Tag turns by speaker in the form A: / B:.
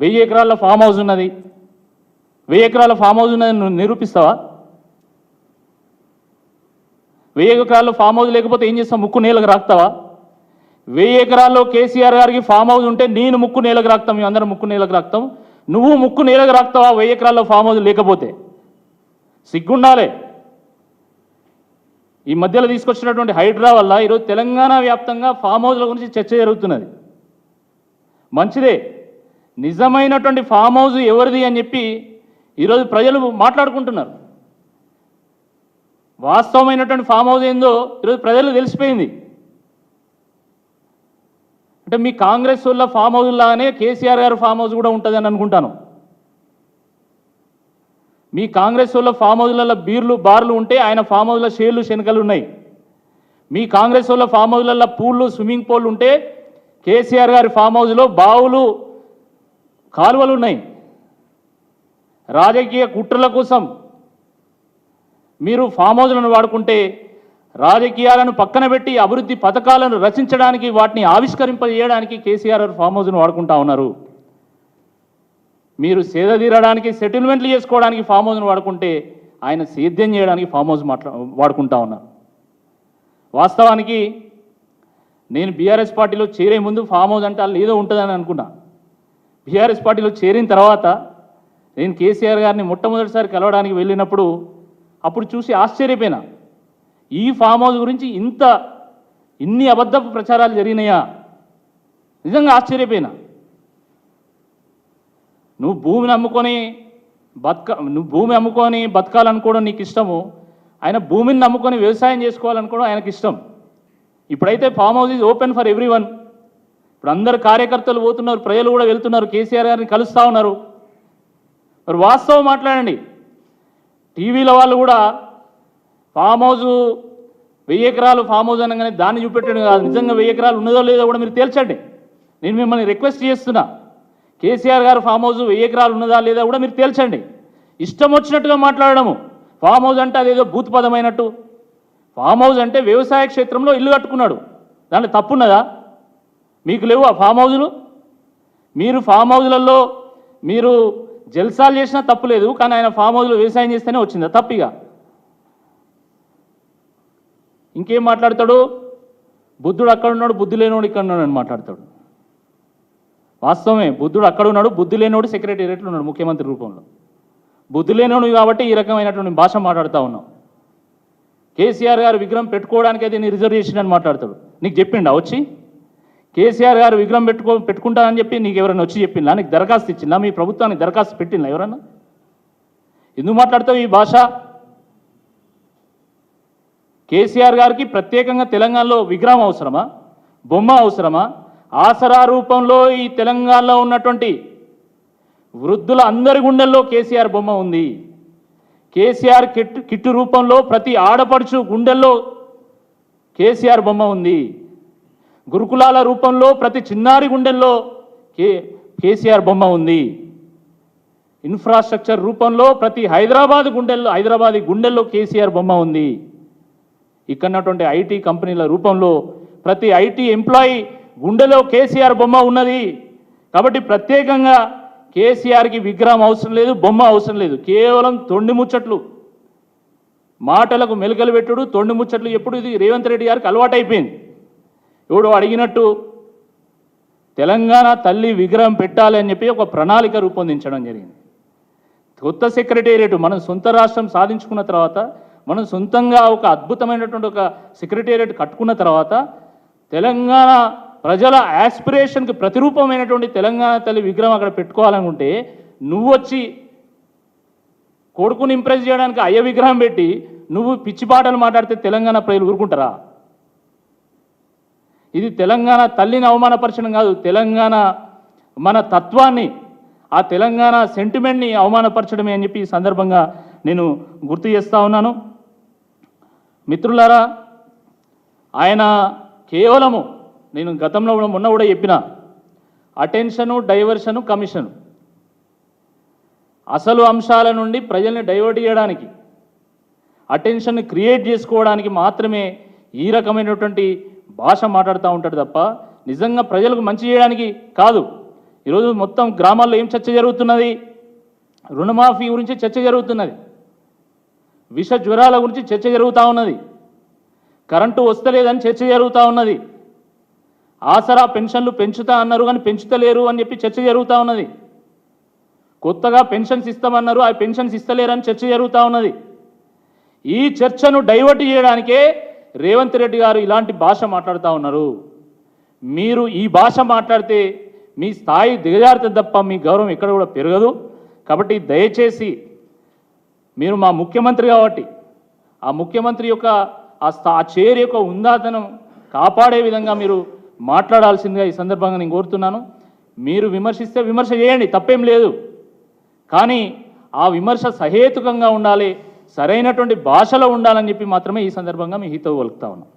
A: వెయ్యి ఎకరాల farm house ఉన్నది. వెయ్యి ఎకరాల ఫామ్ హౌస్ ఉన్నది నువ్వు నిరూపిస్తావా? వెయ్యి ఎకరాల్లో ఫామ్ హౌస్ లేకపోతే ఏం చేస్తావు? ముక్కు నేలకు రాస్తావా వెయ్యి ఎకరాల్లో కేసీఆర్ గారికి ఫామ్ హౌస్ ఉంటే నేను ముక్కు నేలకు మేము అందరం ముక్కు నేలకు రాస్తాం నువ్వు ముక్కు నేలకు రాస్తావా వెయ్యి ఎకరాల్లో ఫామ్ హౌస్ లేకపోతే. సిగ్గుండాలే. ఈ మధ్యలో తీసుకొచ్చినటువంటి హైడ్రా వల్ల ఈరోజు తెలంగాణ వ్యాప్తంగా ఫామ్ హౌస్ల గురించి చర్చ జరుగుతున్నది. మంచిదే. నిజమైనటువంటి ఫామ్ హౌస్ ఎవరిది అని చెప్పి ఈరోజు ప్రజలు మాట్లాడుకుంటున్నారు. వాస్తవమైనటువంటి ఫామ్ హౌస్ ఏందో ఈరోజు ప్రజలు తెలిసిపోయింది. అంటే మీ కాంగ్రెస్ వల్ల ఫామ్ హౌస్ లాగానే కేసీఆర్ గారు ఫామ్ హౌస్ కూడా ఉంటుందని అనుకుంటాను. మీ కాంగ్రెస్ వల్ల ఫామ్ హౌస్లలో బీర్లు బార్లు ఉంటే ఆయన ఫామ్ హౌస్లో షేర్లు శనకలు ఉన్నాయి. మీ కాంగ్రెస్ వల్ల ఫామ్ హౌస్లలో పూళ్ళు స్విమ్మింగ్ పూల్ ఉంటే కేసీఆర్ గారి ఫామ్ హౌస్లో బావులు కాలువలు ఉన్నాయి. రాజకీయ కుట్రల కోసం మీరు ఫామ్ హౌస్లను వాడుకుంటే రాజకీయాలను పక్కన పెట్టి అభివృద్ధి పథకాలను రచించడానికి వాటిని ఆవిష్కరింపజేయడానికి కేసీఆర్ ఫామ్ హౌస్ను వాడుకుంటా ఉన్నారు. మీరు సేద తీరడానికి సెటిల్మెంట్లు చేసుకోవడానికి ఫామ్ హౌజ్ను వాడుకుంటే ఆయన సేద్యం చేయడానికి ఫామ్ హౌస్ మాట్లా వాడుకుంటా ఉన్నారు. వాస్తవానికి నేను బీఆర్ఎస్ పార్టీలో చేరే ముందు ఫామ్ హౌస్ అంటే వాళ్ళు ఏదో ఉంటుందని అనుకున్నా. బీఆర్ఎస్ పార్టీలో చేరిన తర్వాత నేను కేసీఆర్ గారిని మొట్టమొదటిసారి కలవడానికి వెళ్ళినప్పుడు అప్పుడు చూసి ఆశ్చర్యపోయినా. ఈ ఫామ్ హౌస్ గురించి ఇంత ఇన్ని అబద్ధపు ప్రచారాలు జరిగినాయా? నిజంగా ఆశ్చర్యపోయినా. నువ్వు భూమిని అమ్ముకొని బతక నువ్వు భూమి అమ్ముకొని బతకాలనుకోవడం నీకు ఇష్టము. ఆయన భూమిని నమ్ముకొని వ్యవసాయం చేసుకోవాలనుకోవడం ఆయనకి ఇష్టం. ఇప్పుడైతే farm house is open for every one ఇప్పుడు అందరు కార్యకర్తలు పోతున్నారు ప్రజలు కూడా వెళ్తున్నారు కేసీఆర్ గారిని కలుస్తూ ఉన్నారు. మరి వాస్తవం మాట్లాడండి. టీవీల వాళ్ళు కూడా ఫామ్ హౌస్ వెయ్యి ఎకరాలు ఫామ్ హౌస్ అనగానే దాన్ని చూపెట్టడం కాదు. నిజంగా వెయ్యి ఎకరాలు ఉన్నదో లేదో కూడా మీరు తేల్చండి. నేను మిమ్మల్ని రిక్వెస్ట్ చేస్తున్నా. కేసీఆర్ గారు ఫామ్ హౌస్ వెయ్యి ఎకరాలు ఉన్నదా లేదా కూడా మీరు తేల్చండి. ఇష్టం వచ్చినట్టుగా మాట్లాడడము. ఫామ్ హౌస్ అంటే అదేదో భూత్ పదమైనట్టు ఫామ్ హౌస్ అంటే వ్యవసాయ క్షేత్రంలో ఇల్లు కట్టుకున్నాడు. దాంట్లో తప్పున్నదా? మీకు లేవు ఆ ఫామ్ హౌజులు మీరు ఫామ్ హౌజులలో మీరు జల్సాలు చేసినా తప్పు లేదు కానీ ఆయన ఫామ్ హౌస్లో వ్యవసాయం చేస్తేనే వచ్చిందా. తప్పిగా ఇంకేం. మాట్లాడతాడు? బుద్ధుడు అక్కడ ఉన్నాడు బుద్ధి లేనోడు ఇక్కడ ఉన్నాడు అని మాట్లాడతాడు. వాస్తవమే బుద్ధుడు అక్కడ ఉన్నాడు బుద్ధి లేనోడు సెక్రటేరియట్లో ఉన్నాడు ముఖ్యమంత్రి రూపంలో. బుద్ధి లేనోడు కాబట్టి ఈ రకమైనటువంటి భాష మాట్లాడుతూ ఉన్నాం. కేసీఆర్ గారు విగ్రహం పెట్టుకోవడానికి అయితే నేను రిజర్వేషన్ అని మాట్లాడతాడు. నీకు చెప్పిండా? వచ్చి. కేసీఆర్ గారు విగ్రహం పెట్టుకో పెట్టుకుంటానని చెప్పి నీకు ఎవరైనా వచ్చి చెప్పిందా? నీకు దరఖాస్తు ఇచ్చిందా? మీ ప్రభుత్వానికి దరఖాస్తు పెట్టిందా ఎవరన్నా? ఎందుకు మాట్లాడతావు ఈ భాష? కేసీఆర్ గారికి ప్రత్యేకంగా తెలంగాణలో విగ్రహం అవసరమా? బొమ్మ అవసరమా? ఆసరా రూపంలో ఈ తెలంగాణలో ఉన్నటువంటి వృద్ధుల అందరి గుండెల్లో కేసీఆర్ బొమ్మ ఉంది. కేసీఆర్ కిట్ కిట్టు రూపంలో ప్రతి ఆడపడుచు గుండెల్లో కేసీఆర్ బొమ్మ ఉంది. గురుకులాల రూపంలో ప్రతి చిన్నారి గుండెల్లో కే కేసీఆర్ బొమ్మ ఉంది. ఇన్ఫ్రాస్ట్రక్చర్ రూపంలో ప్రతి హైదరాబాద్ గుండెల్లో హైదరాబాద్ గుండెల్లో కేసీఆర్ బొమ్మ ఉంది. ఇక్కడన్నటువంటి ఐటీ కంపెనీల రూపంలో ప్రతి ఐటీ ఎంప్లాయీ గుండెలో కేసీఆర్ బొమ్మ ఉన్నది. కాబట్టి ప్రత్యేకంగా కేసీఆర్కి విగ్రహం అవసరం లేదు బొమ్మ అవసరం లేదు. కేవలం తొండి ముచ్చట్లు. మాటలకు మెలుకలు పెట్టుడు తొండి ముచ్చట్లు ఎప్పుడు ఇది? రేవంత్ రెడ్డి గారికి అలవాటైపోయింది. ఎవడో అడిగినట్టు తెలంగాణ తల్లి విగ్రహం పెట్టాలి అని చెప్పి ఒక ప్రణాళిక రూపొందించడం జరిగింది. కొత్త సెక్రటేరియట్ మనం సొంత రాష్ట్రం సాధించుకున్న తర్వాత మనం సొంతంగా ఒక అద్భుతమైనటువంటి ఒక సెక్రటేరియట్ కట్టుకున్న తర్వాత తెలంగాణ ప్రజల యాస్పిరేషన్కి ప్రతిరూపమైనటువంటి తెలంగాణ తల్లి విగ్రహం అక్కడ పెట్టుకోవాలనుకుంటే నువ్వు వచ్చి కొడుకుని ఇంప్రెస్ చేయడానికి అయ్య విగ్రహం పెట్టి నువ్వు పిచ్చి పాటలు మాట్లాడితే తెలంగాణ ప్రజలు ఊరుకుంటారా? ఇది తెలంగాణ తల్లిని అవమానపరచడం కాదు. తెలంగాణ మన తత్వాన్ని ఆ తెలంగాణ సెంటిమెంట్ని అవమానపరచడమే అని చెప్పి ఈ సందర్భంగా నేను గుర్తు చేస్తా ఉన్నాను. మిత్రులారా ఆయన కేవలము నేను గతంలో కూడా మొన్న కూడా చెప్పిన అటెన్షను డైవర్షను కమిషను అసలు అంశాల నుండి ప్రజల్ని డైవర్ట్ చేయడానికి అటెన్షన్ క్రియేట్ చేసుకోవడానికి మాత్రమే ఈ రకమైనటువంటి భాష మాట్లాడుతూ ఉంటాడు తప్ప నిజంగా ప్రజలకు మంచి చేయడానికి కాదు. ఈరోజు మొత్తం గ్రామాల్లో ఏం చర్చ జరుగుతున్నది? రుణమాఫీ గురించి చర్చ జరుగుతున్నది. విష జ్వరాల గురించి చర్చ జరుగుతూ ఉన్నది. కరెంటు వస్తలేదని చర్చ జరుగుతూ ఉన్నది. ఆసరా పెన్షన్లు పెంచుతా అన్నారు కానీ పెంచుతలేరు అని చెప్పి చర్చ జరుగుతూ ఉన్నది. కొత్తగా పెన్షన్స్ ఇస్తామన్నారు ఆ పెన్షన్స్ ఇస్తలేరని చర్చ జరుగుతూ ఉన్నది. ఈ చర్చను డైవర్ట్ చేయడానికే రేవంత్ రెడ్డి గారు ఇలాంటి భాష మాట్లాడుతూ ఉన్నారు. మీరు ఈ భాష మాట్లాడితే మీ స్థాయి దిగజారితే తప్ప మీ గౌరవం ఎక్కడ కూడా పెరగదు. కాబట్టి దయచేసి మీరు మా ముఖ్యమంత్రి కాబట్టి ఆ ముఖ్యమంత్రి యొక్క ఆ స్థా ఆ చైర్ యొక్క ఉందాతనం కాపాడే విధంగా మీరు మాట్లాడాల్సిందిగా ఈ సందర్భంగా నేను కోరుతున్నాను. మీరు విమర్శిస్తే విమర్శ చేయండి తప్పేం లేదు. కానీ ఆ విమర్శ సహేతుకంగా ఉండాలి. సరైనటువంటి భాషలో ఉండాలని చెప్పి మాత్రమే ఈ సందర్భంగా మీ హితవు పలుకుతా ఉన్నాం.